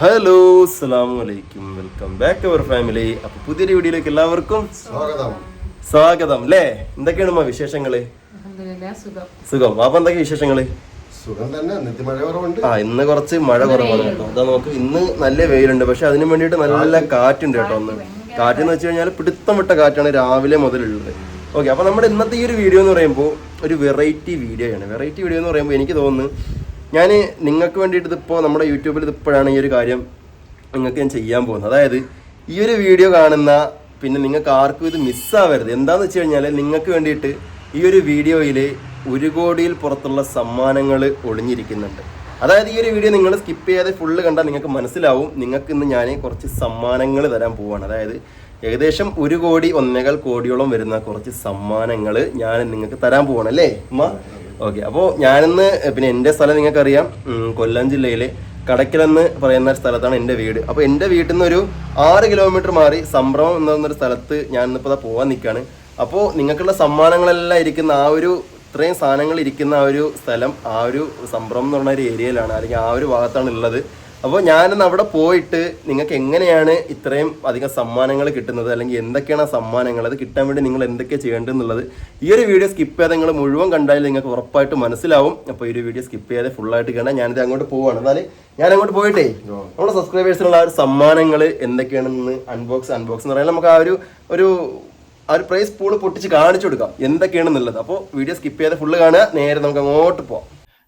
Hello അസ്സാം വലൈക്കും welcome back our family അപ്പൊ പുതിയൊരു വീഡിയോയിലേക്ക് എല്ലാവർക്കും സ്വാഗതം. സ്വാഗതം അല്ലേ? എന്തൊക്കെയാണ് മാ വിശേഷങ്ങൾ? അൽഹംദുലില്ലാ, സുഖം. സുഖം. അപ്പൊ എന്തൊക്കെ വിശേഷങ്ങൾ? ആ ഇന്ന് കുറച്ച് മഴ കുറവാണ് കേട്ടോ. അതാ നമുക്ക് ഇന്ന് നല്ല വെയിലുണ്ട്. പക്ഷെ അതിനു വേണ്ടിയിട്ട് നല്ല കാറ്റുണ്ട് കേട്ടോ ഒന്ന് കാറ്റ് എന്ന് വെച്ച് കഴിഞ്ഞാൽ പിടുത്തം വിട്ട കാറ്റാണ് രാവിലെ മുതലുള്ളത്. ഓക്കെ അപ്പൊ നമ്മുടെ ഇന്നത്തെ ഈ ഒരു വീഡിയോ എന്ന് പറയുമ്പോൾ ഒരു വെറൈറ്റി വീഡിയോ ആണ്. വെറൈറ്റി വീഡിയോ എന്ന് പറയുമ്പോൾ എനിക്ക് തോന്നുന്നു ഞാൻ നിങ്ങൾക്ക് വേണ്ടിയിട്ട് ഇതിപ്പോൾ നമ്മുടെ യൂട്യൂബിൽ ഇതിപ്പോഴാണ് ഈ ഒരു കാര്യം നിങ്ങൾക്ക് ഞാൻ ചെയ്യാൻ പോകുന്നത്. അതായത് ഈ ഒരു വീഡിയോ കാണുന്ന പിന്നെ നിങ്ങൾക്ക് ആർക്കും ഇത് മിസ്സാവരുത് എന്താന്ന് വെച്ച് കഴിഞ്ഞാൽ നിങ്ങൾക്ക് വേണ്ടിയിട്ട് ഈ ഒരു വീഡിയോയിൽ ഒരു കോടിയിൽ പുറത്തുള്ള സമ്മാനങ്ങൾ ഒളിഞ്ഞിരിക്കുന്നുണ്ട്. അതായത് ഈ ഒരു വീഡിയോ നിങ്ങൾ സ്കിപ്പ് ചെയ്യാതെ ഫുള്ള് കണ്ടാൽ നിങ്ങൾക്ക് മനസ്സിലാവും. നിങ്ങൾക്ക് ഇന്ന് ഞാൻ കുറച്ച് സമ്മാനങ്ങൾ തരാൻ പോവാണ്. അതായത് ഏകദേശം ഒരു കോടി ഒന്നേകാൽ കോടിയോളം വരുന്ന കുറച്ച് സമ്മാനങ്ങൾ ഞാൻ നിങ്ങൾക്ക് തരാൻ പോവാണ്. അല്ലേ? അമ്മ ഓക്കെ അപ്പോൾ ഞാനിന്ന് പിന്നെ എന്റെ സ്ഥലം നിങ്ങൾക്കറിയാം. കൊല്ലം ജില്ലയിലെ കടക്കലെന്ന് പറയുന്ന സ്ഥലത്താണ് എന്റെ വീട്. അപ്പോൾ എന്റെ വീട്ടിൽ നിന്ന് ഒരു ആറ് കിലോമീറ്റർ മാറി സംഭ്രമം എന്ന് പറയുന്നൊരു സ്ഥലത്ത് ഞാൻ ഇന്നിപ്പോൾ അതാ പോകാൻ നിൽക്കുകയാണ് അപ്പോൾ നിങ്ങൾക്കുള്ള സമ്മാനങ്ങളെല്ലാം ഇരിക്കുന്ന ആ ഒരു ഇത്രയും സാധനങ്ങൾ ഇരിക്കുന്ന ആ ഒരു സ്ഥലം ആ ഒരു സംഭ്രമം എന്ന് പറഞ്ഞ ഒരു ഏരിയയിലാണ് അല്ലെങ്കിൽ ആ ഒരു ഭാഗത്താണ് ഉള്ളത്. അപ്പോൾ ഞാനിന്ന് അവിടെ പോയിട്ട് നിങ്ങൾക്ക് എങ്ങനെയാണ് ഇത്രയും അധികം സമ്മാനങ്ങൾ കിട്ടുന്നത്? അല്ലെങ്കിൽ എന്തൊക്കെയാണ് ആ സമ്മാനങ്ങൾ? അത് കിട്ടാൻ വേണ്ടി നിങ്ങൾ എന്തൊക്കെ ചെയ്യേണ്ടതെന്നുള്ളത് ഈ ഒരു വീഡിയോ സ്കിപ്പ് ചെയ്യാതെ നിങ്ങൾ മുഴുവൻ കണ്ടാൽ നിങ്ങൾക്ക് ഉറപ്പായിട്ട് മനസ്സിലാവും. അപ്പോൾ ഈ ഒരു വീഡിയോ സ്കിപ്പ് ചെയ്യാതെ ഫുള്ളായിട്ട് കാണാൻ ഞാനിത് അങ്ങോട്ട് പോവാണ്. എന്നാൽ ഞാൻ അങ്ങോട്ട് പോയിട്ടേ. നമ്മുടെ സബ്സ്ക്രൈബേഴ്സിനുള്ള ആ ഒരു സമ്മാനങ്ങൾ എന്തൊക്കെയാണെന്ന് അൺബോക്സ് അൺബോക്സ് എന്ന് പറയാൻ നമുക്ക് ആ ഒരു ഒരു ആ ഒരു പ്രൈസ് പൂൾ പൊട്ടിച്ച് കാണിച്ചു കൊടുക്കാം. എന്തൊക്കെയാണെന്നുള്ളത്. അപ്പോൾ വീഡിയോ സ്കിപ്പ് ചെയ്യാതെ ഫുള്ള് കാണുക. നേരെ നമുക്ക് അങ്ങോട്ട് പോവാം.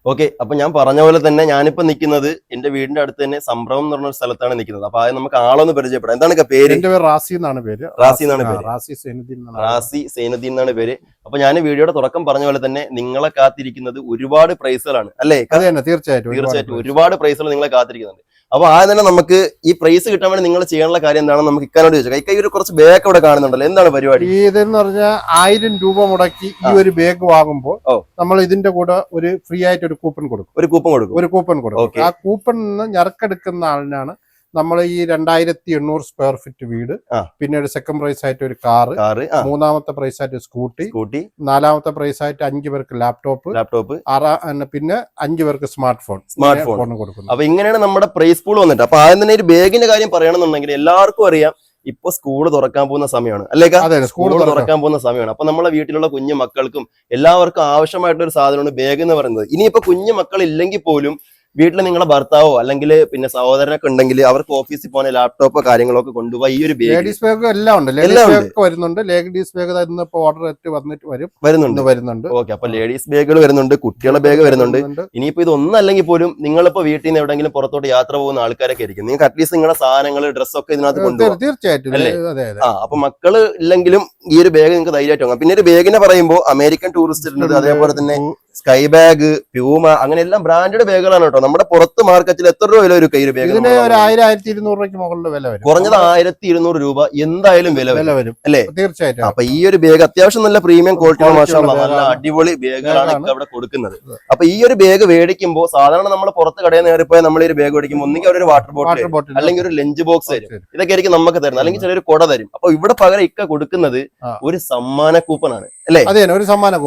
ഓക്കെ അപ്പൊ ഞാൻ പറഞ്ഞ പോലെ തന്നെ ഞാനിപ്പോ നിൽക്കുന്നത് എന്റെ വീടിന്റെ അടുത്ത് തന്നെ സംഭ്രമം എന്ന് പറഞ്ഞ സ്ഥലത്താണ് നിൽക്കുന്നത് അപ്പൊ അത് നമുക്ക് ആളൊന്ന് പരിചയപ്പെടാം. എന്താണ് പേര്? എന്റെ പേര് റാസി എന്നാണ് പേര്. റാസി എന്നാണ് പേര്. റാസി സൈനുദ്ദീൻ എന്നാണ് റാസി സൈനുദ്ദീൻ എന്നാണ് പേര്. അപ്പൊ ഞാൻ വീഡിയോയുടെ തുടക്കം പറഞ്ഞ പോലെ തന്നെ നിങ്ങളെ കാത്തിരിക്കുന്നത് ഒരുപാട് പ്രൈസുകളാണ് അല്ലേ? അത് തന്നെ തീർച്ചയായിട്ടും തീർച്ചയായിട്ടും ഒരുപാട് പ്രൈസുകൾ നിങ്ങളെ കാത്തിരിക്കുന്നുണ്ട്. അപ്പൊ ആ തന്നെ നമുക്ക് ഈ പ്രൈസ് കിട്ടാൻ വേണ്ടി നിങ്ങൾ ചെയ്യാനുള്ള കാര്യം എന്താണെന്ന് നമുക്ക് ഇക്കാനോട് ചോദിച്ചു കൈ ഒരു കുറച്ച് ബാഗ് അവിടെ കാണുന്നുണ്ടല്ലോ. എന്താണ് പരിപാടി? ഇതെന്ന് പറഞ്ഞാൽ ആയിരം രൂപ മുടക്കി ഈ ഒരു ബാഗ് വാങ്ങുമ്പോൾ നമ്മൾ ഇതിന്റെ കൂടെ ഒരു ഫ്രീ ആയിട്ട് ഒരു കൂപ്പൺ കൊടുക്കും. ഒരു കൂപ്പൺ കൊടുക്കും. ഒരു കൂപ്പൺ കൊടുക്കും. ആ കൂപ്പൺ നിന്ന് ഞറക്കെടുക്കുന്ന ആളിനാണ് നമ്മൾ ഈ രണ്ടായിരത്തി എണ്ണൂറ് സ്ക്വയർ ഫീറ്റ് വീട്. പിന്നെ ഒരു സെക്കൻഡ് പ്രൈസ് ആയിട്ട് ഒരു കാർ കാറ് മൂന്നാമത്തെ പ്രൈസ് ആയിട്ട് സ്കൂട്ടി സ്കൂട്ടി നാലാമത്തെ പ്രൈസ് ആയിട്ട് അഞ്ചു പേർക്ക് ലാപ്ടോപ്പ് ലാപ്ടോപ്പ് ആറാ പിന്നെ അഞ്ചു പേർക്ക് സ്മാർട്ട് ഫോൺ സ്മാർട്ട് ഫോൺ കൊടുക്കുന്നു. അപ്പൊ ഇങ്ങനെയാണ് നമ്മുടെ പ്രൈസ് പൂൾ വന്നിട്ട്. അപ്പൊ ആദ്യം തന്നെ ഒരു ബാഗിന്റെ കാര്യം പറയണമെന്നുണ്ടെങ്കിൽ എല്ലാവർക്കും അറിയാം ഇപ്പൊ സ്കൂൾ തുറക്കാൻ പോകുന്ന സമയമാണ്. അല്ലേ സ്കൂൾ തുറക്കാൻ പോകുന്ന സമയമാണ്. അപ്പൊ നമ്മളെ വീട്ടിലുള്ള കുഞ്ഞു മക്കൾക്കും എല്ലാവർക്കും ആവശ്യമായിട്ടുള്ള ഒരു സാധനമാണ് ബാഗ് എന്ന് പറയുന്നത്. ഇനിയിപ്പോ കുഞ്ഞു മക്കൾ ഇല്ലെങ്കിൽ പോലും വീട്ടിൽ നിങ്ങളെ ഭർത്താവോ അല്ലെങ്കിൽ പിന്നെ സഹോദരനൊക്കെ ഉണ്ടെങ്കിൽ അവർക്ക് ഓഫീസിൽ പോകുന്ന ലാപ്ടോപ്പോ കാര്യങ്ങളൊക്കെ കൊണ്ടുപോയി ഈ ഒരു ലേഡീസ് ബാഗ് എല്ലാം ഉണ്ട്. ലേഡീസ്. ബാഗ് വരുന്നുണ്ട്. ലേഡീസ് ബാഗ് ഇന്നിപ്പോ ഓർഡർ ആയിട്ട് വന്നിട്ട് വരും. വരുന്നുണ്ട്. വരുന്നുണ്ട്. ഓക്കെ അപ്പൊ ലേഡീസ് ബാഗുകൾ വരുന്നുണ്ട്. കുട്ടികളുടെ ബാഗ് വരുന്നുണ്ട്. ഇനിയിപ്പോ ഇത് ഒന്നല്ലെങ്കിൽ പോലും നിങ്ങളിപ്പോ വീട്ടിൽ നിന്ന് എവിടെങ്കിലും പുറത്തോട്ട് യാത്ര പോകുന്ന ആൾക്കാരൊക്കെ ആയിരിക്കും. നിങ്ങൾക്ക് അറ്റ്ലീസ്റ്റ് നിങ്ങളുടെ സാധനങ്ങൾ ഡ്രസ്സൊക്കെ ഇതിനകത്ത് കൊണ്ടുപോകും തീർച്ചയായിട്ടും. ആ അപ്പൊ മക്കൾ ഇല്ലെങ്കിലും ഈ ഒരു ബാഗ് നിങ്ങൾക്ക് ധൈര്യമായിട്ട് വാങ്ങാം. പിന്നെ ഒരു ബാഗിനെ പറയുമ്പോൾ അമേരിക്കൻ ടൂറിസ്റ്റ് ഉണ്ട് അതേപോലെ തന്നെ സ്കൈ ബാഗ് പ്യൂമ അങ്ങനെ എല്ലാം ബ്രാൻഡഡ് ബാഗുകളാണ് കേട്ടോ. നമ്മുടെ പുറത്ത് മാർക്കറ്റിൽ എത്ര രൂപ വില ഒരു കയ്യിൽ ഒരു ബാഗ് ഇതിന് ഒരു ആയിരം ആയിരത്തി ഇരുന്നൂറ് രൂപയ്ക്ക് മുകളിൽ വില വരും. കുറഞ്ഞത് ആയിരത്തി ഇരുന്നൂറ് രൂപ എന്തായാലും വില വരും. വില വരും. അല്ലേ? തീർച്ചയായിട്ടും. അപ്പൊ ഈ ഒരു ബാഗ് അത്യാവശ്യം നല്ല പ്രീമിയം ക്വാളിറ്റി മാഷാണ് നല്ല അടിപൊളി ബാഗുകളാണ് അവിടെ കൊടുക്കുന്നത്. അപ്പൊ ഈ ഒരു ബാഗ് മേടിക്കുമ്പോൾ സാധാരണ നമ്മൾ പുറത്ത് കടയിൽ നിന്ന് പോയാൽ നമ്മൾ ഈ ഒരു ബാഗ് മേടിക്കുമ്പോൾ ഒന്നെങ്കിൽ അവർ വാട്ടർ ബോട്ടിൽ വാട്ടർ ബോട്ടിൽ അല്ലെങ്കിൽ ഒരു ലഞ്ച് ബോക്സ് തരും. ഇതൊക്കെ ആയിരിക്കും നമുക്ക് തരുന്നത്. അല്ലെങ്കിൽ ചിലർ കുട തരും. അപ്പൊ ഇവിടെ പകരം ഇക്ക കൊടുക്കുന്നത് ഒരു സമ്മാന കൂപ്പൺ ആണ്. അല്ലേ? ഒരു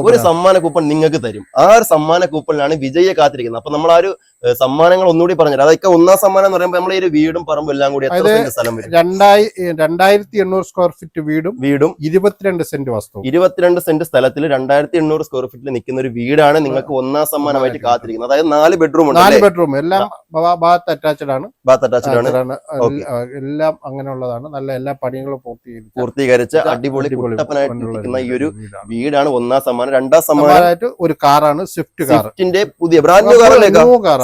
ഒരു സമ്മാന കൂപ്പൺ നിങ്ങൾക്ക് തരും. ആ ഒരു സമ്മാന കൂപ്പണിലാണ് വിജയെ കാത്തിരിക്കുന്നത്. അപ്പൊ നമ്മൾ ആ ഒരു സമ്മാനങ്ങൾ ഒന്നുകൂടി പറഞ്ഞു അതൊക്കെ ഒന്നാം സമ്മാനം എന്ന് പറയുമ്പോൾ നമ്മൾ ഈ ഒരു വീടും പറമ്പും എല്ലാം കൂടി സ്ഥലം വരും? രണ്ടായി രണ്ടായിരത്തി എണ്ണൂറ് സ്ക്വയർ ഫീറ്റ് വീടും വീടും. ഇരുപത്തിരണ്ട് സെന്റ് വസ്തു ഇരുപത്തിരണ്ട് സെന്റ് സ്ഥലത്തിൽ രണ്ടായിരത്തി എണ്ണൂറ് സ്ക്വയർ ഫീറ്റിൽ നിൽക്കുന്ന ഒരു വീടാണ് നിങ്ങൾക്ക് ഒന്നാം സമ്മാനമായിട്ട് കാത്തിരിക്കുന്നത്. അതായത് നാല് ബെഡ്റൂം ഉണ്ട് നാല് ബെഡ്റൂം എല്ലാം ബാത്ത് അറ്റാച്ച്ഡ് ആണ്. ബാത്ത് അറ്റാച്ച്ഡ് ആണ്. എല്ലാം- അങ്ങനെയുള്ളതാണ്. നല്ല എല്ലാ പണികളും പൂർത്തീകരിച്ചു പൂർത്തീകരിച്ച അടിപൊളി കുട്ടപ്പനായിട്ട് നിൽക്കുന്ന ഈ ഒരു വീടാണ്. ഒന്നാം സമ്മാനം. രണ്ടാം സമ്മാനമായിട്ട് ഒരു കാറാണ് സ്വിഫ്റ്റ് കാർ സ്വിഫ്റ്റിന്റെ പുതിയ brand new കാറല്ലേ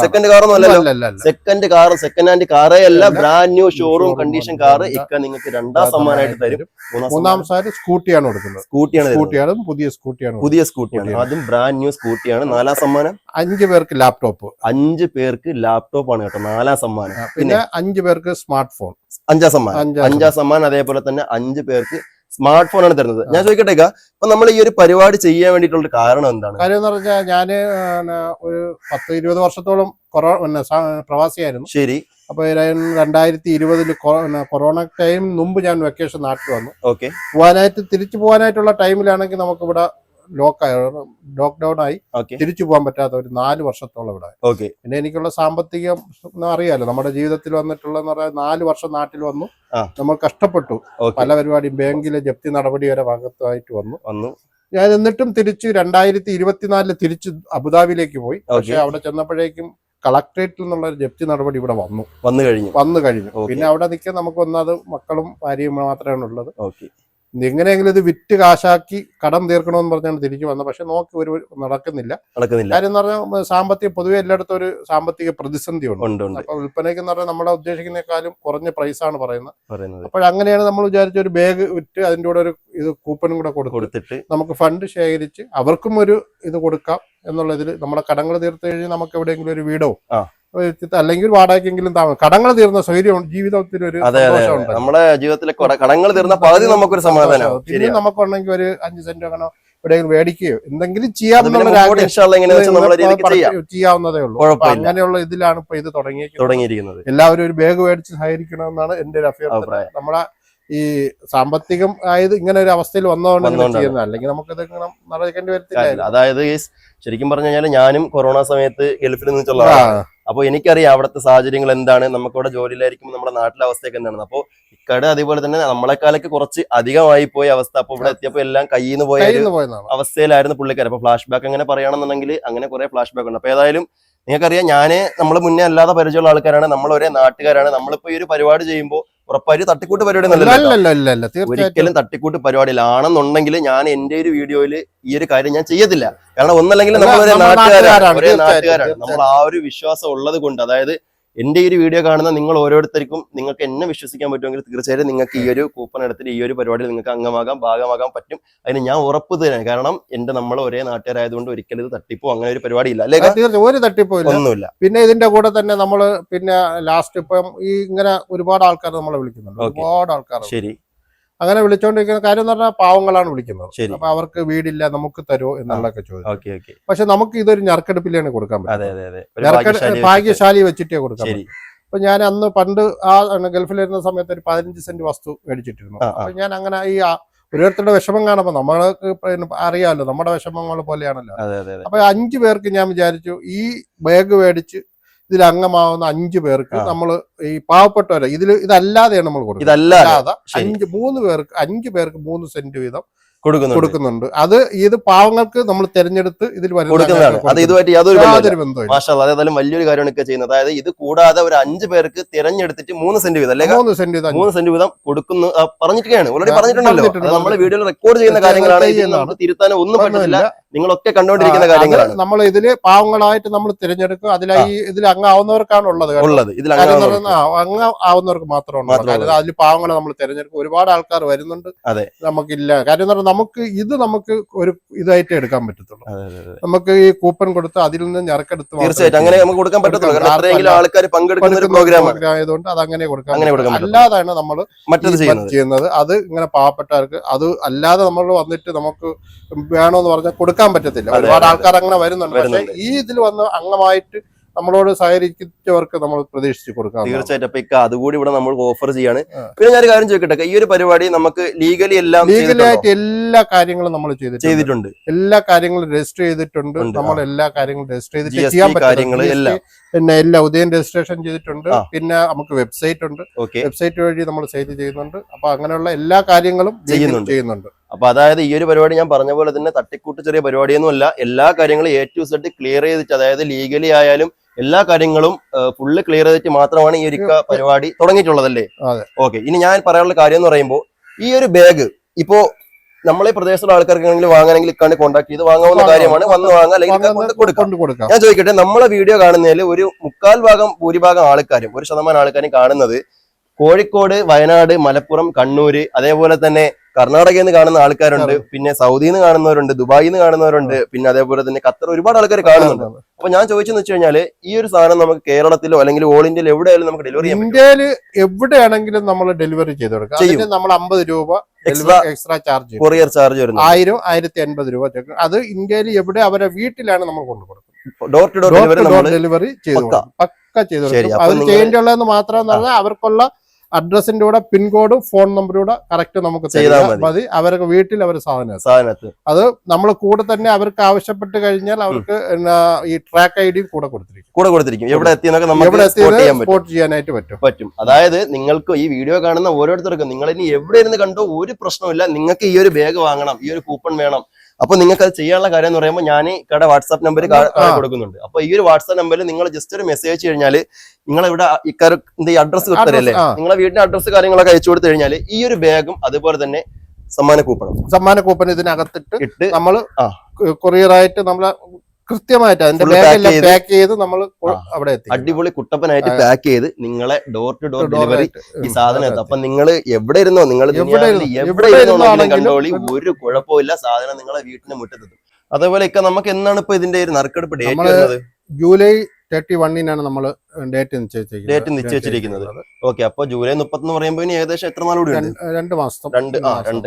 second car. Second car second hand കാറേ അല്ല. Brand new showroom condition car ഇക്ക നിങ്ങൾക്ക് രണ്ടാം സമ്മാനമായിട്ട് തരും. മൂന്നാം സാരി സ്കൂട്ടിയാണ് കൊടുക്കുന്നത്. സ്കൂട്ടിയാണ്. സ്കൂട്ടിയാണ് പുതിയ സ്കൂട്ടിയാണ് പുതിയ സ്കൂട്ടിയാണ്. അതും ബ്രാൻഡ് ന്യൂ സ്കൂട്ടിയാണ്. നാലാം സമ്മാനം? അഞ്ചു പേർക്ക് ലാപ്ടോപ്പ് അഞ്ചു പേർക്ക് ലാപ്ടോപ്പ് ആണ് കേട്ടോ. നാലാം സമ്മാനം. പിന്നെ അഞ്ചു പേർക്ക് സ്മാർട്ട് ഫോൺ അഞ്ചാം സമ്മാനം. അഞ്ചാം സമ്മാനം അതേപോലെ തന്നെ അഞ്ചു പേർക്ക് സ്മാർട്ട് ഫോൺ ആണ് തരുന്നത്. ഞാൻ ചോദിക്കട്ടെ അപ്പൊ നമ്മൾ ഈ ഒരു പരിപാടി ചെയ്യാൻ വേണ്ടിയിട്ടുള്ള കാരണം എന്താണ്? കാര്യം എന്ന് പറഞ്ഞാൽ ഞാൻ ഒരു പത്ത് ഇരുപത് വർഷത്തോളം പ്രവാസിയായിരുന്നു. ശരി. അപ്പൊ രണ്ടായിരത്തി ഇരുപതിൽ കൊറോണ ടൈം മുമ്പ് ഞാൻ വെക്കേഷൻ നാട്ടിൽ വന്നു. ഓക്കെ. പോകാനായിട്ട് തിരിച്ചു പോകാനായിട്ടുള്ള ടൈമിലാണെങ്കിൽ നമുക്കിവിടെ ലോക്കായി ലോക്ക്ഡൌൺ ആയി തിരിച്ചു പോകാൻ പറ്റാത്ത ഒരു നാല് വർഷത്തോളം ഇവിടെ. പിന്നെ എനിക്കുള്ള സാമ്പത്തികം അറിയാലോ നമ്മുടെ ജീവിതത്തിൽ വന്നിട്ടുള്ളതെന്ന് പറഞ്ഞാൽ നാല് വർഷം നാട്ടിൽ വന്നു. നമ്മൾ കഷ്ടപ്പെട്ടു. പല പരിപാടിയും ബാങ്കിലെ ജപ്തി നടപടി വരെ ഭാഗത്തായിട്ട് വന്നു. വന്നു. ഞാൻ എന്നിട്ടും തിരിച്ചു രണ്ടായിരത്തി ഇരുപത്തിനാലിൽ തിരിച്ചു അബുദാബിയിലേക്ക് പോയി. പക്ഷെ അവിടെ ചെന്നപ്പോഴേക്കും കളക്ടറേറ്റിൽ നിന്നുള്ള ഒരു ജപ്തി നടപടി ഇവിടെ വന്നു. വന്നു കഴിഞ്ഞു. വന്നു കഴിഞ്ഞു. പിന്നെ അവിടെ നിൽക്കാൻ നമുക്ക് ഒന്നത് മക്കളും ഭാര്യയും മാത്രമാണ് ഉള്ളത്. ഓക്കെ. എങ്ങനെയെങ്കിലും ഇത് വിറ്റ് കാശാക്കി കടം തീർക്കണമെന്ന് പറഞ്ഞാണ് തിരിച്ചു വന്നത്. പക്ഷെ നോക്കി ഒരു നടക്കുന്നില്ല. നടക്കുന്നില്ല. കാര്യം എന്ന് പറഞ്ഞാൽ സാമ്പത്തിക പൊതുവെ എല്ലായിടത്തും ഒരു സാമ്പത്തിക പ്രതിസന്ധി ഉണ്ട്. അപ്പൊ വിൽപ്പനയ്ക്ക് എന്ന് പറഞ്ഞാൽ നമ്മളെ ഉദ്ദേശിക്കുന്നേക്കാളും കുറഞ്ഞ പ്രൈസാണ് പറയുന്നത്. അപ്പോഴങ്ങനെയാണ് നമ്മൾ വിചാരിച്ച ഒരു ബാഗ് വിറ്റ് അതിന്റെ കൂടെ ഒരു ഇത് കൂപ്പണും കൂടെ കൊടുത്തു കൊടുത്തിട്ട് നമുക്ക് ഫണ്ട് ശേഖരിച്ച് അവർക്കും ഒരു ഇത് കൊടുക്കാം എന്നുള്ളതിൽ നമ്മുടെ കടങ്ങൾ തീർത്തു കഴിഞ്ഞാൽ നമുക്ക് എവിടെയെങ്കിലും ഒരു വീടോ അല്ലെങ്കിൽ വാടകയ്ക്കെങ്കിലും താമസം കടങ്ങൾ തീർന്ന സ്വൈര്യം ജീവിതത്തിൽ ഒരു നമ്മുടെ ജീവിതത്തിലെ കടങ്ങൾ തീർന്ന പകുതി നമുക്കൊരു സമാധാനം പിന്നെ നമുക്കുണ്ടെങ്കിൽ ഒരു അഞ്ച് സെന്റ് അങ്ങനെ എവിടെയെങ്കിലും മേടിക്കുകയോ എന്തെങ്കിലും ചെയ്യാമെന്നുള്ള ചെയ്യാവുന്നതേ ഉള്ളൂ. അങ്ങനെയുള്ള ഇതിലാണ് ഇപ്പൊ ഇത് തുടങ്ങിയിരിക്കുന്നത്. എല്ലാവരും ഒരു ബാഗ് മേടിച്ച് സഹകരിക്കണമെന്നാണ് എന്റെ ഒരു അഭ്യർത്ഥന. അഭിപ്രായം. നമ്മളെ ഈ സാമ്പത്തികം ആയത് ഇങ്ങനെ ഒരു അവസ്ഥയിൽ വന്നതുകൊണ്ട്. ചെയ്യുന്നത്. അല്ലെങ്കിൽ നമുക്ക് ഇങ്ങനെ നടക്കേണ്ടി വരത്തില്ല. അതായത് ശരിക്കും പറഞ്ഞു കഴിഞ്ഞാൽ ഞാനും കൊറോണ സമയത്ത് ഗൾഫിൽ നിന്നുള്ള ആളാണ്. അപ്പോൾ എനിക്കറിയാം അവിടുത്തെ സാഹചര്യങ്ങൾ എന്താണ് നമുക്കവിടെ ജോലിയിലായിരിക്കുമ്പോൾ നമ്മുടെ നാട്ടിലെ അവസ്ഥയൊക്കെ എന്താണ്. അപ്പോൾ ഇക്കട അതേപോലെ തന്നെ നമ്മളെക്കാലൊക്കെ കുറച്ച് അധികമായി പോയ അവസ്ഥ. അപ്പോൾ ഇവിടെ എത്തിയപ്പോൾ എല്ലാം കയ്യിൽ നിന്ന് പോയ അവസ്ഥയിലായിരുന്നു പുള്ളിക്കാരൻ. അപ്പോൾ ഫ്ലാഷ് ബാക്ക് അങ്ങനെ പറയുകയാണെന്നുണ്ടെങ്കിൽ അങ്ങനെ കുറെ ഫ്ലാഷ് ബാക്ക് ഉണ്ട്. അപ്പോൾ ഏതായാലും നിങ്ങൾക്കറിയാം ഞാൻ നമ്മൾ മുന്നേ അല്ലാതെ പരിചയമുള്ള ആൾക്കാരാണ് നമ്മളൊരേ ഒരേ നാട്ടുകാരാണ്. നമ്മളിപ്പോൾ ഈ ഒരു പരിപാടി ചെയ്യുമ്പോൾ ഉറപ്പായും തട്ടിക്കൂട്ട് പരിപാടി നല്ല ഒരിക്കലും തട്ടിക്കൂട്ട് പരിപാടിയിലാണെന്നുണ്ടെങ്കിൽ ഞാൻ എന്റെ ഒരു വീഡിയോയിൽ ഈ ഒരു കാര്യം ഞാൻ ചെയ്യത്തില്ല. കാരണം ഒന്നല്ലെങ്കിൽ നമ്മൾ നാട്ടുകാരാണ് നമ്മൾ ആ ഒരു വിശ്വാസം ഉള്ളത് കൊണ്ട് അതായത് എന്റെ ഈ ഒരു വീഡിയോ കാണുന്ന നിങ്ങൾ ഓരോരുത്തർക്കും നിങ്ങൾക്ക് എന്നെ വിശ്വസിക്കാൻ പറ്റുമെങ്കിൽ തീർച്ചയായിട്ടും നിങ്ങൾക്ക് ഈ ഒരു കൂപ്പൺ എടുത്തിട്ട് ഈ ഒരു പരിപാടിയിൽ നിങ്ങൾക്ക് അംഗമാകാം ഭാഗമാകാൻ പറ്റും. അതിന് ഞാൻ ഉറപ്പ് തരാം. കാരണം എന്റെ നമ്മൾ ഒരേ നാട്ടുകാരായതുകൊണ്ട് ഒരിക്കലും ഇത് തട്ടിപ്പോ അങ്ങനെ ഒരു പരിപാടി ഇല്ല അല്ലേ തീർച്ചയായും. ഒരു തട്ടിപ്പോ ഒന്നുമില്ല. പിന്നെ ഇതിന്റെ കൂടെ തന്നെ നമ്മൾ പിന്നെ ലാസ്റ്റ് ഇപ്പം ഈ ഇങ്ങനെ ഒരുപാട് ആൾക്കാർ നമ്മളെ വിളിക്കുന്നുണ്ട്. ഒരുപാട് ആൾക്കാർ ശരി. അങ്ങനെ വിളിച്ചോണ്ടിരിക്കുന്ന കാര്യം എന്ന് പറഞ്ഞാൽ പാവങ്ങളാണ് വിളിക്കുന്നത്. അപ്പൊ അവർക്ക് വീടില്ല നമുക്ക് തരുമോ എന്നുള്ളതൊക്കെ ചോദിച്ചു പക്ഷെ നമുക്ക് ഇതൊരു ഞർക്കെടുപ്പിലാണ് കൊടുക്കാൻ പറ്റും ഭാഗ്യശാലി വെച്ചിട്ടേ. കൊടുക്കാൻ പറ്റൂ. അപ്പൊ ഞാൻ അന്ന് പണ്ട് ആ ഗൾഫിലിരുന്ന സമയത്ത് ഒരു പതിനഞ്ച് സെന്റ് വസ്തു മേടിച്ചിട്ടിരുന്നു. അപ്പൊ ഞാൻ അങ്ങനെ ഈ ഓരോരുത്തരുടെ വിഷമം കാണുമ്പോൾ നമ്മൾക്ക് അറിയാമല്ലോ നമ്മുടെ വിഷമങ്ങൾ പോലെയാണല്ലോ. അപ്പൊ അഞ്ചു പേർക്ക് ഞാൻ വിചാരിച്ചു ഈ ബാഗ് മേടിച്ച് ഇതിൽ അംഗമാവുന്ന അഞ്ചു പേർക്ക് നമ്മൾ ഈ പാവപ്പെട്ടവരെ ഇതിൽ ഇതല്ലാതെയാണ് നമ്മൾ കൊടുക്കുന്നത്. ഇതല്ലാതെ. അഞ്ച് മൂന്ന് പേർക്ക് അഞ്ചു പേർക്ക് മൂന്ന് സെന്റ് വീതം കൊടുക്കുന്നുണ്ട്. അത് ഇത് പാവങ്ങൾക്ക് നമ്മൾ തിരഞ്ഞെടുത്ത് ഇതിൽ കൊടുക്കുന്നതാണ്. അത് ഇതുമായിട്ട് യാതൊരു അതേതായാലും വലിയൊരു കാര്യമാണ് ഒക്കെ ചെയ്യുന്നത്. അതായത് ഇത് കൂടാതെ ഒരു അഞ്ചു പേർക്ക് തിരഞ്ഞെടുത്തിട്ട് മൂന്ന് സെന്റ് വീതം അല്ലെങ്കിൽ മൂന്ന് സെന്റ് വീതം മൂന്ന് സെന്റ് വീതം കൊടുക്കുന്നു പറഞ്ഞിട്ടൊക്കെയാണ് ഓൾറെഡി പറഞ്ഞിട്ടുണ്ടല്ലോ. നമ്മൾ വീഡിയോയിൽ റെക്കോർഡ് ചെയ്യുന്ന കാര്യങ്ങളാണ്. നമുക്ക് തിരുത്താനോ ഒന്നും പറ്റത്തില്ല. ഒന്നുമില്ല. നിങ്ങളൊക്കെ കണ്ടുകൊണ്ടിരിക്കുന്ന കാര്യങ്ങളാണ്. നമ്മൾ ഇതിൽ പാവങ്ങളായിട്ട് നമ്മൾ തിരഞ്ഞെടുക്കും അതിലായി ഇതിൽ അംഗമാവുന്നവർക്കാണ് ഉള്ളത്. ഉള്ളത്. ഇതിൽ അംഗം ആവുന്നവർക്ക് മാത്രമാണ് അതിൽ പാവങ്ങളെ നമ്മൾ തിരഞ്ഞെടുക്കും ഒരുപാട് ആൾക്കാർ വരുന്നുണ്ട്. അതെ. നമുക്കില്ല. കാര്യം എന്ന് പറഞ്ഞാൽ നമുക്ക് ഇത് നമുക്ക് ഒരു ഇതായിട്ട് എടുക്കാൻ പറ്റത്തുള്ളൂ. നമുക്ക് ഈ കൂപ്പൺ കൊടുത്ത് അതിൽ നിന്ന് ഞെറക്കെടുത്ത് തീർച്ചയായിട്ടും. അങ്ങനെ നമുക്ക് കൊടുക്കാൻ പറ്റത്തുള്ളൂ. ആൾക്കാർ പങ്കെടുക്കുന്ന ഒരു പ്രോഗ്രാം ആയതുകൊണ്ട് അത് അങ്ങനെ കൊടുക്കാം അങ്ങനെ. പറ്റും. അല്ലാതാണ് നമ്മൾ മറ്റത് ചെയ്യുന്നത്. അത് ഇങ്ങനെ പാവപ്പെട്ടവർക്ക് അത് അല്ലാതെ നമ്മൾ വന്നിട്ട് നമുക്ക് വേണമെന്ന് പറഞ്ഞാൽ കൊടുക്കാൻ പറ്റത്തില്ല. ഒരുപാട് ആൾക്കാർ അങ്ങനെ വരുന്നുണ്ട്. പക്ഷേ ഈ ഇതിൽ വന്ന് അംഗമായിട്ട് നമ്മളോട് സഹകരിച്ചവർക്ക് നമ്മൾ പ്രതീക്ഷിച്ചു കൊടുക്കാം. തീർച്ചയായിട്ടും. അപ്പൊ ഇക്ക അതുകൂടി ഇവിടെ നമ്മൾ ഓഫർ ചെയ്യാണ്. പിന്നെ ഞാൻ കാര്യം ചോദിക്കട്ടെ. ഈ ഒരു പരിപാടി നമുക്ക് ലീഗലി എല്ലാം ലീഗലി ലീഗലായിട്ട് എല്ലാ കാര്യങ്ങളും നമ്മൾ ചെയ്തിട്ടുണ്ട്. എല്ലാ കാര്യങ്ങളും രജിസ്റ്റർ ചെയ്തിട്ടുണ്ട്. നമ്മൾ എല്ലാ കാര്യങ്ങളും രജിസ്റ്റർ ചെയ്തിട്ട് ചെയ്യാൻ പറ്റും. പിന്നെ എല്ലാ ഉദയം രജിസ്ട്രേഷൻ ചെയ്തിട്ടുണ്ട്. പിന്നെ നമുക്ക് വെബ്സൈറ്റ് ഉണ്ട്. വെബ്സൈറ്റ് വഴി നമ്മൾ സെയിൽ ചെയ്യുന്നുണ്ട്. അപ്പൊ അങ്ങനെയുള്ള എല്ലാ കാര്യങ്ങളും ചെയ്യുന്നുണ്ട്. അപ്പൊ അതായത് ഈ ഒരു പരിപാടി ഞാൻ പറഞ്ഞ പോലെ തന്നെ തട്ടിക്കൂട്ട് ചെറിയ പരിപാടിയൊന്നും അല്ല. എല്ലാ കാര്യങ്ങളും എ ടു സെഡ് ക്ലിയർ ചെയ്തിട്ട് അതായത് ലീഗലി ആയാലും എല്ലാ കാര്യങ്ങളും ഫുള്ള് ക്ലിയർ ചെയ്തിട്ട് മാത്രമാണ് ഈ ഒരു പരിപാടി തുടങ്ങിയിട്ടുള്ളതല്ലേ. ഓക്കെ ഇനി ഞാൻ പറയാനുള്ള കാര്യം എന്ന് പറയുമ്പോൾ ഈ ഒരു ബാഗ് ഇപ്പോ നമ്മളെ പ്രദേശത്തുള്ള ആൾക്കാർക്ക് വാങ്ങാനെങ്കിൽ ഇക്കാണ്ട് കോൺടാക്ട് ചെയ്ത് വാങ്ങാവുന്ന കാര്യമാണ്. വന്ന് വാങ്ങാം. അല്ലെങ്കിൽ കൊടുക്കാം. ഞാൻ ചോദിക്കട്ടെ നമ്മളെ വീഡിയോ കാണുന്നതിൽ ഒരു മുക്കാൽ ഭാഗം ഭൂരിഭാഗം ആൾക്കാരും ഒരു ശതമാനം ആൾക്കാരും കാണുന്നത് കോഴിക്കോട് വയനാട് മലപ്പുറം കണ്ണൂര് അതേപോലെ തന്നെ കർണാടകയിൽ നിന്ന് കാണുന്ന ആൾക്കാരുണ്ട്. പിന്നെ സൗദിയിൽ നിന്ന് കാണുന്നവരുണ്ട് ദുബായിൽ നിന്ന് കാണുന്നവരുണ്ട് പിന്നെ അതേപോലെ തന്നെ ഖത്തർ ഒരുപാട് ആൾക്കാർ കാണുന്നുണ്ട്. അപ്പൊ ഞാൻ ചോദിച്ചെന്ന് വെച്ച് കഴിഞ്ഞാൽ ഈ ഒരു സാധനം നമുക്ക് കേരളത്തിലോ അല്ലെങ്കിൽ ഓൾ ഇന്ത്യയിലോ എവിടെയായാലും നമുക്ക് ഡെലിവറി ചെയ്യാൻ പറ്റും. ഇന്ത്യയിൽ എവിടെയാണെങ്കിലും നമ്മൾ ഡെലിവറി ചെയ്ത് കൊടുക്കാം. അതിന് നമ്മൾ അമ്പത് രൂപ എക്സ്ട്രാ ചാർജ് ചെയ്യും. കൊറിയർ ചാർജ് വരുന്നത് ആയിരം ആയിരത്തി അൻപത് രൂപ അത് ഇന്ത്യയിൽ എവിടെ അവരെ വീട്ടിലാണ് നമ്മൾ കൊണ്ടുപോകുന്നത് ഡോർ ടു ഡോർ ഡെലിവറി ചെയ്ത് പക്ക. ചെയ്ത് കൊടുക്കും. അത് ചെയ്യേണ്ടുള്ളതെന്ന് മാത്രം പറഞ്ഞാൽ അവർക്കുള്ള അഡ്രസ്സിന്റെ കൂടെ പിൻകോഡും ഫോൺ നമ്പറും കൂടെ കറക്റ്റ് നമുക്ക് ചെയ്താൽ. മതി. അവർക്ക് വീട്ടിൽ അവർ സാധനം. സാധനത്ത്. അത് നമ്മൾ കൂടെ തന്നെ അവർക്ക് ആവശ്യപ്പെട്ട് കഴിഞ്ഞാൽ അവർക്ക് ഈ ട്രാക്ക് ഐ ഡി കൂടെ കൊടുത്തിരിക്കും. കൂടെ കൊടുത്തിരിക്കും. എവിടെ എത്തിയെന്നൊക്കെ നമുക്ക് സ്പോട്ട് ചെയ്യാനായിട്ട് പറ്റും. പറ്റും. അതായത് നിങ്ങൾക്ക് ഈ വീഡിയോ കാണുന്ന ഓരോരുത്തർക്കും നിങ്ങൾ ഇനി എവിടെ ഇരുന്ന് കണ്ടോ ഒരു പ്രശ്നമില്ല നിങ്ങൾക്ക് ഈ ഒരു ബാഗ് വാങ്ങണം ഈ ഒരു കൂപ്പൺ വേണം. അപ്പൊ നിങ്ങൾക്ക് അത് ചെയ്യാനുള്ള കാര്യം എന്ന് പറയുമ്പോൾ ഞാൻ കട വാട്സാപ്പ് നമ്പർ. കൊടുക്കുന്നുണ്ട് അപ്പൊ ഈ ഒരു വാട്സാപ്പ് നമ്പറിൽ നിങ്ങൾ ജസ്റ്റ് ഒരു മെസ്സേജ് അയച്ചു കഴിഞ്ഞാൽ നിങ്ങൾ ഇവിടെ ഇക്കാർ ഈ അഡ്രസ് തരല്ലേ ആ. നിങ്ങളെ വീടിന്റെ അഡ്രസ് കാര്യങ്ങളൊക്കെ അയച്ചു കൊടുത്തു കഴിഞ്ഞാൽ ഈ ഒരു ബാഗും അതുപോലെ തന്നെ സമ്മാന കൂപ്പണം സമ്മാന കൂപ്പൺ ഇതിനകത്തിട്ട് ഇട്ട് നമ്മൾ. കൊറിയറായിട്ട് നമ്മൾ കൃത്യമായിട്ട് അതിന്റെ Full ബാഗെല്ലാം പാക്ക് ചെയ്ത് നമ്മൾ അവിടെ എത്തി. അടിപൊളി കുട്ടപ്പനായിട്ട് പാക്ക് ചെയ്ത് നിങ്ങളെ ഡോർ ടു ഡോർ ഡെലിവറി ഈ സാധനം എത്തും. അപ്പൊ നിങ്ങൾ എവിടെ ഇരുന്നോ നിങ്ങൾ എവിടെ ഇരുന്നോ, കണ്ടോളി ഒരു കുഴപ്പമില്ല സാധനം നിങ്ങളെ വീട്ടിന് മുറ്റത്തെത്തും. അതേപോലെ ഇക്ക നമുക്ക് എന്നാണ് ഇപ്പൊ ഇതിന്റെ ഒരു നറുക്കെടുപ്പ് ഡേറ്റ് വരുന്നത്? ജൂലൈ തേർട്ടി വണ്ണിനാണ് നമ്മൾ ഡേറ്റ് നിശ്ചയിച്ചിരിക്കുന്നത്. ഡേറ്റ് നിശ്ചയിച്ചിരിക്കുന്നത്. ഓക്കെ അപ്പൊ ജൂലൈ മുപ്പത്തി എന്ന് പറയുമ്പോൾ ഇനി ഏകദേശം എത്ര നാൾ കൂടി രണ്ട് മാസം. രണ്ട്, ആ. രണ്ട്,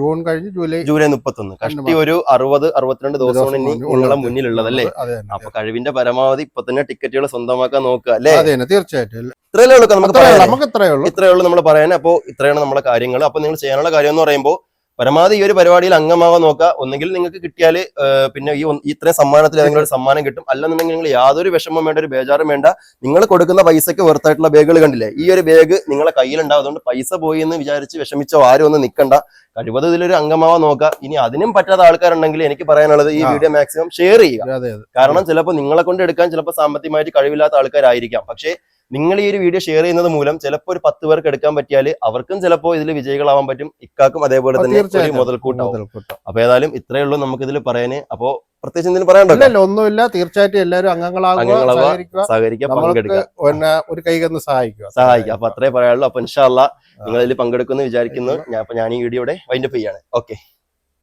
ജൂൺ കഴിഞ്ഞ് ജൂലൈ ജൂലൈ മുപ്പത്തൊന്ന്. കഷ്ടി ഒരു അറുപത് അറുപത്തിരണ്ട് ദിവസമാണ് ഇനി നിങ്ങളെ മുന്നിലുള്ളതല്ലേ? അല്ലേ അപ്പൊ കഴിവിന്റെ പരമാവധി ഇപ്പൊ തന്നെ ടിക്കറ്റുകൾ സ്വന്തമാക്കാൻ നോക്കുക അല്ലേ? അതെ തീർച്ചയായിട്ടും. ഇത്രയല്ലേ ഉള്ളൂ നമുക്ക് ഇത്രയേ ഉള്ളൂ. ഇത്രയേ ഉള്ളൂ നമ്മൾ പറയാൻ അപ്പോൾ ഇത്രയാണ് നമ്മുടെ കാര്യങ്ങൾ. അപ്പൊ നിങ്ങൾ ചെയ്യാനുള്ള കാര്യം എന്ന് പറയുമ്പോൾ പരമാവധി ഈ ഒരു പരിപാടിയിൽ അംഗമാവാൻ നോക്കുക. ഒന്നെങ്കിൽ നിങ്ങൾക്ക് കിട്ടിയാൽ പിന്നെ ഈ ഇത്രയും സമ്മാനത്തിൽ ഏതെങ്കിലും ഒരു സമ്മാനം കിട്ടും. അല്ലെന്നുണ്ടെങ്കിൽ നിങ്ങൾ യാതൊരു വിഷമം വേണ്ട ഒരു ബേജാറും വേണ്ട. നിങ്ങൾ കൊടുക്കുന്ന പൈസയ്ക്ക് വെറുത്തായിട്ടുള്ള ബാഗുകൾ കണ്ടില്ലേ? ഈ ഒരു ബാഗ് നിങ്ങളെ കയ്യിലുണ്ടാവും. അതുകൊണ്ട് പൈസ പോയി എന്ന് വിചാരിച്ച് വിഷമിച്ചോ ആരും ഒന്ന് നിൽക്കണ്ട കഴിവതും ഇതിലൊരു അംഗമാവാൻ നോക്കുക. ഇനി അതിനും പറ്റാത്ത ആൾക്കാരുണ്ടെങ്കിൽ എനിക്ക് പറയാനുള്ളത് ഈ വീഡിയോ മാക്സിമം ഷെയർ ചെയ്യുക. കാരണം ചിലപ്പോൾ നിങ്ങളെ കൊണ്ട് എടുക്കാൻ ചിലപ്പോൾ സാമ്പത്തികമായിട്ട് കഴിവില്ലാത്ത ആൾക്കാരായിരിക്കാം. പക്ഷേ നിങ്ങൾ ഈ ഒരു വീഡിയോ ഷെയർ ചെയ്യുന്നത് മൂലം ചിലപ്പോൾ ഒരു പത്ത് പേർക്ക് എടുക്കാൻ പറ്റിയാൽ അവർക്കും ചിലപ്പോൾ ഇതിൽ വിജയികളാവാൻ പറ്റും. ഇക്കാക്കും അതേപോലെ തന്നെ ഒരു. മുതൽക്കൂട്ടാവും. മുതൽക്കൂട്ടം. അപ്പൊ ഏതായാലും ഇത്രയേ ഉള്ളൂ നമുക്ക് ഇതിൽ പറയാന്. അപ്പോ പ്രത്യേകിച്ച് എന്തെങ്കിലും പറയാനുണ്ടോ? ഇല്ലല്ല ഒന്നുമില്ല. തീർച്ചയായിട്ടും എല്ലാവരും അംഗങ്ങളാകുക സഹായിക്കാം സഹകരിക്കുക. പങ്കെടുക്കുക. ഒരു സഹായിക്കുക. സഹായിക്കുക. അപ്പൊ അത്രേ പറയാനുള്ളൂ. അപ്പൊ ഇൻഷാല്ല നിങ്ങൾ ഇതിൽ പങ്കെടുക്കുന്നു വിചാരിക്കുന്നു. ഞാൻ ഞാൻ ഈ വീഡിയോയുടെ വൈൻഡപ്പ് ചെയ്യാണ്. ഓക്കെ